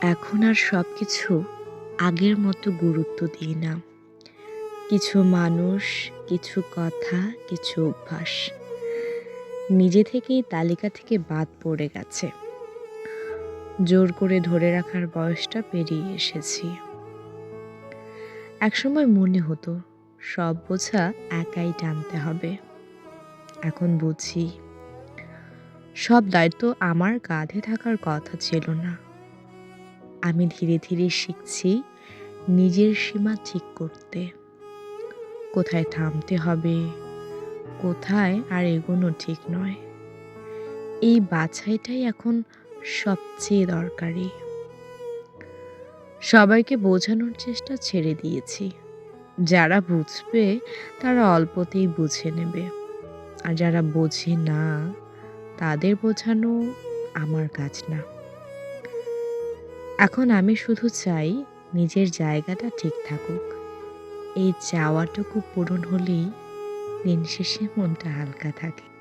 এখন আর সব কিছু আগের মতো গুরুত্ব দিই না। কিছু মানুষ, কিছু কথা, কিছু অভ্যাস। নিজে থেকেই তালিকা থেকে বাদ পড়ে গেছে। জোর করে ধরে রাখার বয়সটা পেরিয়ে এসেছি। একসময় মনে হতো, সব বোঝা একাই টানতে হবে। এখন বুঝি, সব দায়িত্ব আমার কাঁধে থাকার কথা ছিল না। আমি ধীরে ধীরে শিখছি নিজের সীমা ঠিক করতে। কোথায় থামতে হবে, কোথায় আর এগোনো ঠিক নয়। এই বাছাইটাই এখন সবচেয়ে দরকারি। সবাইকে বোঝানোর চেষ্টা ছেড়ে দিয়েছি। যারা বুঝবে, তারা অল্পতেই বুঝে নেবে। আর যারা বোঝে না, তাদের বোঝানো আমার কাজ না। এখন আমি শুধু চাই নিজের জায়গাটা ঠিক থাকুক। এই চাওয়াটুকু পূরণ হলেই দিন শেষে মনটা হালকা থাকে।